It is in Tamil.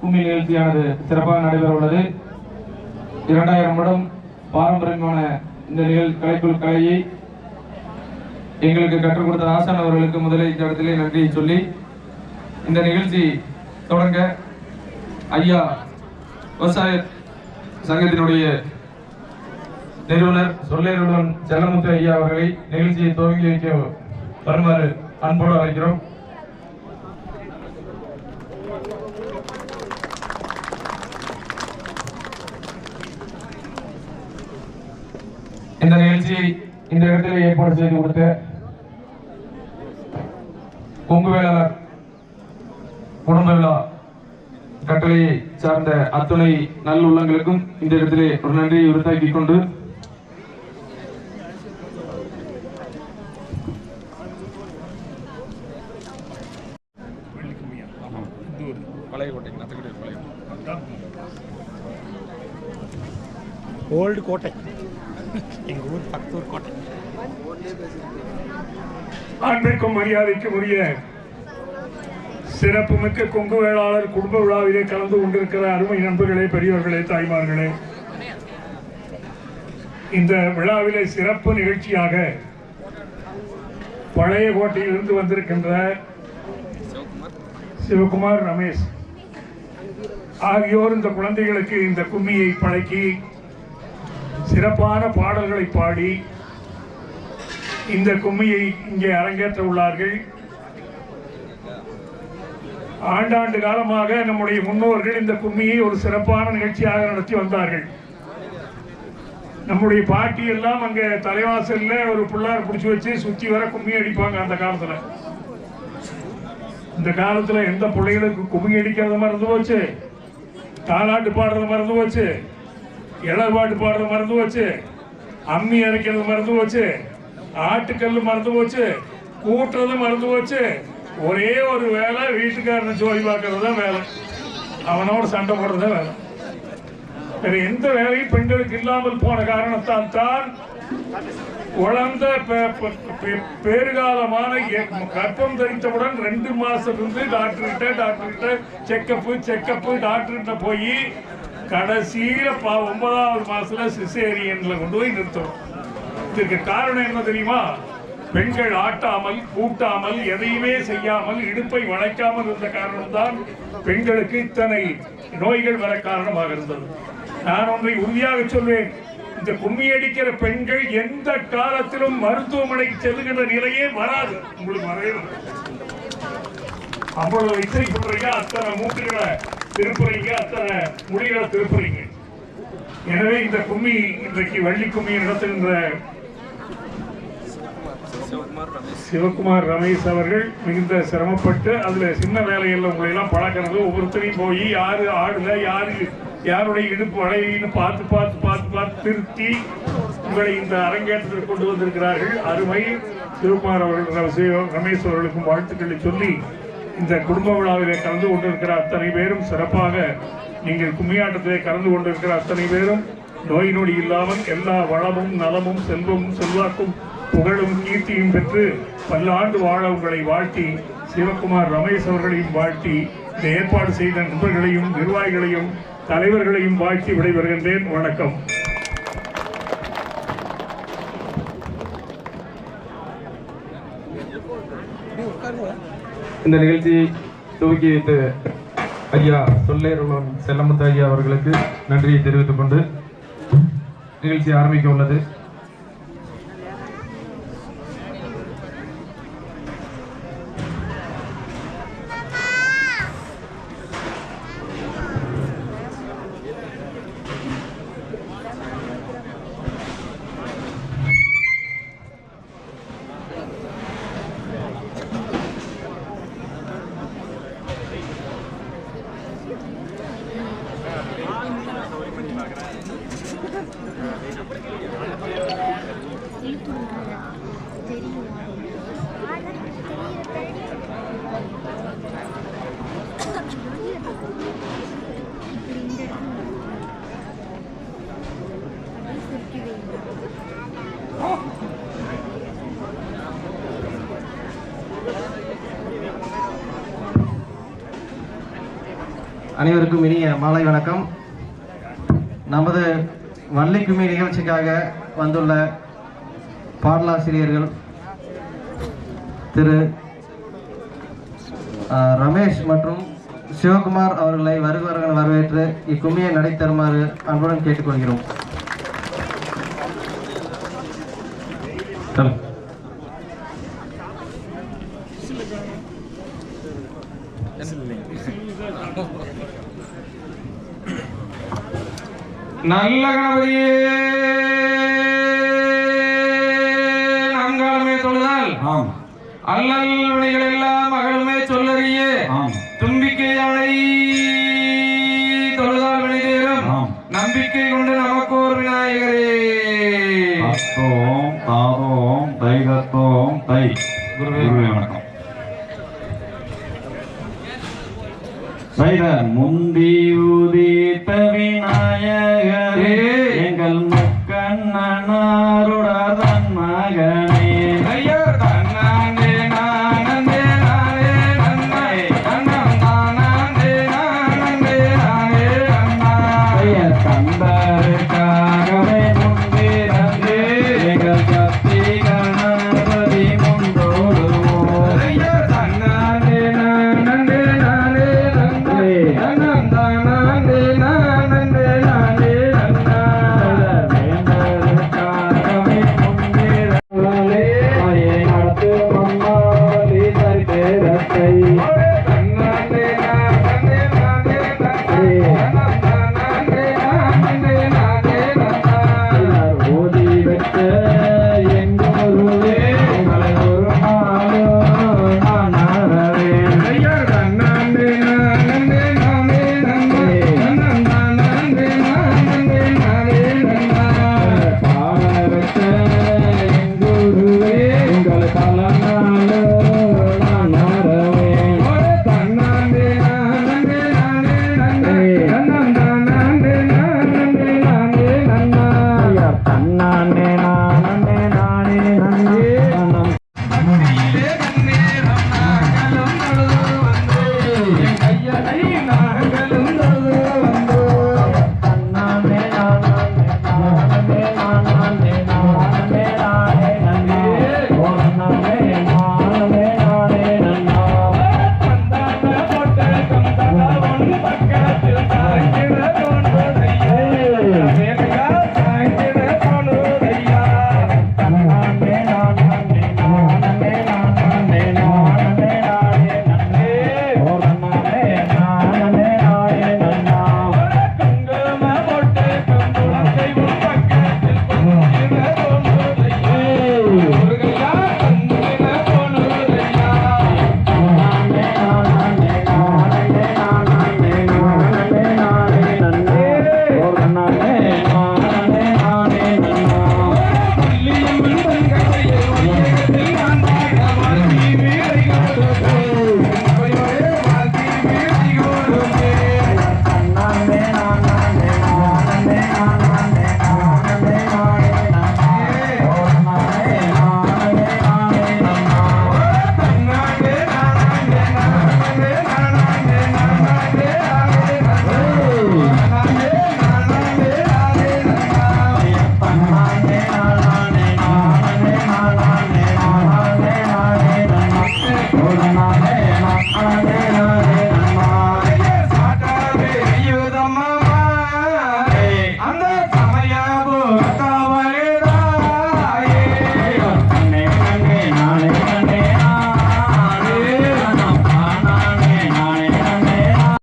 கும்மி நிகழ்ச்சியானது சிறப்பாக நடைபெற உள்ளது. இரண்டாயிரம் வருடம் பாரம்பரியமான இந்த நிகழ் கலைக்குள் கலையை எங்களுக்கு கற்றுக் கொடுத்த ஆசான் அவர்களுக்கு முதலில் இந்த இடத்திலே நன்றியை சொல்லி இந்த நிகழ்ச்சி தொடங்க ஐயா விவசாய சங்கத்தினுடைய நிறுவனர் சொல்லேருடன் செல்லமுத்து ஐயா அவர்களை நிகழ்ச்சியை துவங்கி வைக்க வருமாறு அன்போடு அழைக்கிறோம். இந்த நிகழ்ச்சியை இந்த இடத்துல ஏற்பாடு செய்து கொடுத்த கொங்கு வேளாளர் குடும்ப விழா கட்டளையை சார்ந்த அத்துணை நல்லுள்ளங்களுக்கும் இந்த இடத்திலே ஒரு நன்றியை உறுத்தாக்கிக் கொண்டு ஓல்டு கோட்டை. எங்கள் ஊர் பக்தூர் கோட்டை. அன்பிற்கும் மரியாதைக்கும் உரிய சிறப்புமிக்க கொங்கு வேளாளர் குடும்ப விழாவிலே கலந்து கொண்டிருக்கிற அருமை நண்பர்களே பெரியவர்களே தாய்மார்களே. இந்த விழாவிலே சிறப்பு நிகழ்ச்சியாக பழைய கோட்டையிலிருந்து வந்திருக்கின்ற சிவகுமார் ரமேஷ் ஆகியோர் இந்த குழந்தைகளுக்கு இந்த கும்மியை பழக்கி சிறப்பான பாடல்களை பாடி இந்த கும்மியை இங்கே அரங்கேற்ற உள்ளார்கள். ஆண்டாண்டு காலமாக நம்முடைய முன்னோர்கள் இந்த கும்மியை ஒரு சிறப்பான நிகழ்ச்சியாக நடத்தி வந்தார்கள். நம்முடைய பாட்டி எல்லாம் அங்க தலைவாசல்ல ஒரு பிள்ளார் பிடிச்சி வச்சு சுத்தி வர கும்மி அடிப்பாங்க அந்த காலத்துல. இந்த காலத்துல எந்த பிள்ளைகளுக்கு கும்மி அடிக்காத மறந்து போச்சு? தாளாட்டு பாடுறது மறந்து போச்சு? இளபாட்டு பாடுறது மறந்து போச்சு. அம்மி அரைக்கிறது மறந்து போச்சு. ஆட்டுக்கல்லு மறந்து போச்சு. கூட்டுறது மறந்து போச்சு. ஒரே ஒரு வேலை வீட்டுக்காரனை ஜோதி பார்க்கறது தான் வேலை. அவனோட சண்டை போடுறது தான் வேலை எந்த வேலையும் பெண்களுக்கு இல்லாமல் போன காரணத்தால் தான் குழந்தை பெ- கர்ப்பம் தரித்தவுடன் ரெண்டு மாசம் இருந்து டாக்டர்கிட்ட டாக்டர்கிட்ட டாக்டர் கிட்ட செக்கப்பு செக்கப்பு டாக்டர் கிட்ட போய் கடைசியில பா ஒன்பதாவது மாசத்துல சிசேரியன்ல கொண்டு போய் நிறுத்தணும். இதற்கு காரணம் என்ன தெரியுமா? பெண்கள் ஆட்டாமல் கூட்டாமல் எதையுமே செய்யாமல் இடுப்பை வளைக்காமல் இருந்த காரணம்தான் பெண்களுக்கு இத்தனை நோய்கள் வர காரணமாக இருந்தது. நான் ஒன்றை உறுதியாக சொல்வேன். இந்த கும்மி அடிக்கிற பெண்கள் எந்த காலத்திலும் மருத்துவமனைக்கு செல்லுகின்ற நிலையே வராது. உங்களுக்கு வரையணும் அவ்வளவு இசை சொல்றீங்க அத்தனை மூட்டுகளை திருப்புறீங்க அத்தனை முடிகளை திருப்புறீங்க எனவே இந்த கும்மி இன்றைக்கு வள்ளி கும்மி நடத்துகின்ற சிவகுமார் ரமேஷ் அவர்கள் மிகுந்த சிரமப்பட்டு அதுல சின்ன வேலையில் உங்களை எல்லாம் பழக்கிறது. ஒவ்வொருத்தரையும் போய் யாரு ஆடுல யாரு யாருடைய இடுப்பு வளையின்னு பார்த்து பார்த்து பார்த்து பார்த்து திருத்தி உங்களை இந்த அரங்கேற்றத்தில் கொண்டு வந்திருக்கிறார்கள். அருமை சிவகுமார் அவர்கள் ரமேஷ் அவர்களுக்கும் வாழ்த்துக்களை சொல்லி இந்த குடும்ப விழாவிலே கலந்து கொண்டிருக்கிற அத்தனை பேரும் சிறப்பாக நீங்கள் கும்மியாட்டத்திலே கலந்து கொண்டிருக்கிற அத்தனை பேரும் நோய் நொடி இல்லாமல் எல்லா வளமும் நலமும் செல்வமும் செல்வாக்கும் புகழும் கீர்த்தியும் பெற்று பல்லாண்டு வாழ உங்களை வாழ்த்தி சிவகுமார் ரமேஷ் அவர்களையும் வாழ்த்தி இந்த ஏற்பாடு செய்த நண்பர்களையும் நிர்வாகிகளையும் தலைவர்களையும் வாழ்த்தி விடைபெறுகின்றேன். வணக்கம். இந்த நிகழ்ச்சியை துவக்கி வைத்த ஐயா சொல்லேருடன் செல்லமுத்து ஐயா அவர்களுக்கு நன்றியை தெரிவித்துக் கொண்டு நிகழ்ச்சி ஆரம்பிக்க உள்ளது. அனைவருக்கும் இனிய மாலை வணக்கம். நமது வள்ளிக்குமி நிகழ்ச்சிக்காக வந்துள்ள பாடலாசிரியர்கள் திரு ரமேஷ் மற்றும் சிவகுமார் அவர்களை வருகிறவர்கள் வரவேற்று இக்கும்மியை நடைத்தருமாறு அன்புடன் கேட்டுக்கொள்கிறோம். நல்ல கணபதியே! நான்காலமே தொழுதால் ஆம். அல்லல் வினைகள் எல்லாம் மகளுமே சொல்லறியே. தும்பிக்கை யானை தொழுதால் வினை தேரும். நம்பிக்கை கொண்டு நமக்கோர் விநாயகரே. தத்தோம் தாதோம் தைகத்தோம் தை. குருவே. Saya mundi